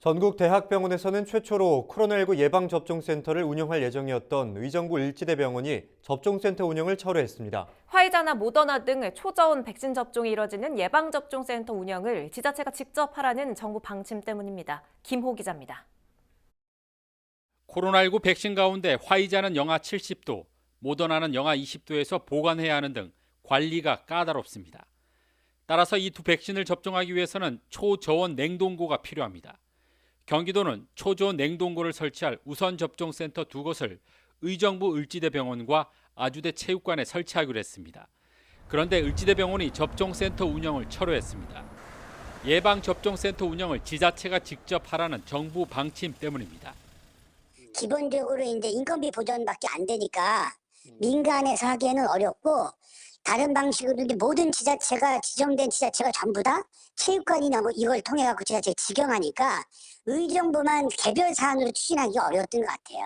전국 대학병원에서는 최초로 코로나19 예방접종센터를 운영할 예정이었던 의정부 일지대병원이 접종센터 운영을 철회했습니다. 화이자나 모더나 등 초저온 백신 접종이 이뤄지는 예방접종센터 운영을 지자체가 직접 하라는 정부 방침 때문입니다. 김호 기자입니다. 코로나19 백신 가운데 화이자는 영하 70도, 모더나는 영하 20도에서 보관해야 하는 등 관리가 까다롭습니다. 따라서 이 두 백신을 접종하기 위해서는 초저온 냉동고가 필요합니다. 경기도는 초저온 냉동고를 설치할 우선 접종 센터 두 곳을 의정부 을지대 병원과 아주대 체육관에 설치하기로 했습니다. 그런데 을지대 병원이 접종 센터 운영을 철회했습니다. 예방 접종 센터 운영을 지자체가 직접 하라는 정부 방침 때문입니다. 기본적으로 이제 인건비 보전밖에 안 되니까 민간에서 하기에는 어렵고 다른 방식으로 이제 모든 지자체가 지정된 지자체가 전부 다 체육관이나 뭐 이걸 통해 갖고 지자체 직영하니까 의정부만 개별 사안으로 추진하기 어려웠던 것 같아요.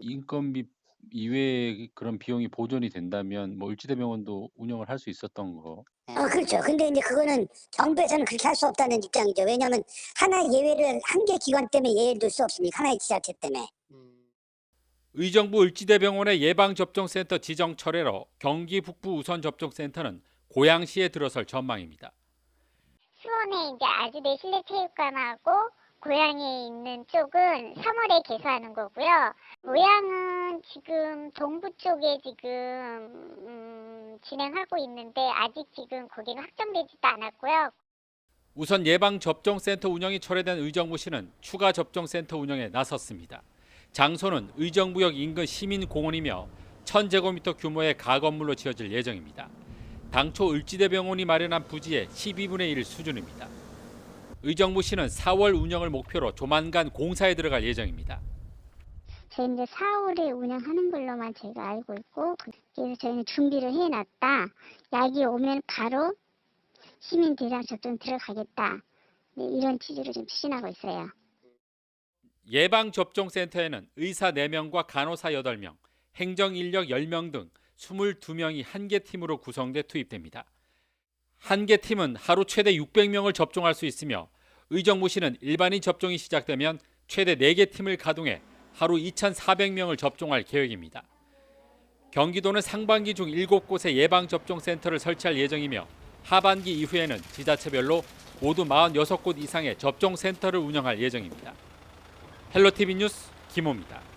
인건비 이외에 그런 비용이 보존이 된다면 뭐 을지대병원도 운영을 할 수 있었던 거. 어 그렇죠. 근데 이제 그거는 정부에서는 그렇게 할 수 없다는 입장이죠. 왜냐하면 하나의 예외를 한 개 기관 때문에 예외를 둘 수 없으니까 하나의 지자체 때문에. 의정부 을지대병원의 예방접종센터 지정 철회로 경기 북부 우선 접종센터는 고양시에 들어설 전망입니다. 수원에 이제 아주대 실내체육관하고 고양에 있는 쪽은 3월에 개소하는 거고요. 고양은 지금 동부 쪽에 지금 음, 진행하고 있는데 아직 지금 거기는 확정되지도 않았고요. 우선 예방접종센터 운영이 철회된 의정부시는 추가 접종센터 운영에 나섰습니다. 장소는 의정부역 인근 시민공원이며 1000제곱미터 규모의 가건물로 지어질 예정입니다. 당초 을지대병원이 마련한 부지의 12분의 1 수준입니다. 의정부시는 4월 운영을 목표로 조만간 공사에 들어갈 예정입니다. 저희 이제 4월에 운영하는 걸로만 저희가 알고 있고 그래서 저희는 준비를 해놨다. 약이 오면 바로 시민 대상 접종 들어가겠다. 네, 이런 취지로 좀 추진하고 있어요. 예방접종센터에는 의사 4명과 간호사 8명, 행정인력 10명 등 22명이 한 개 팀으로 구성돼 투입됩니다. 한 개 팀은 하루 최대 600명을 접종할 수 있으며 의정부시는 일반인 접종이 시작되면 최대 4개 팀을 가동해 하루 2,400명을 접종할 계획입니다. 경기도는 상반기 중 7곳의 예방접종센터를 설치할 예정이며 하반기 이후에는 지자체별로 모두 46곳 이상의 접종센터를 운영할 예정입니다. 헬로티비 뉴스 김호입니다.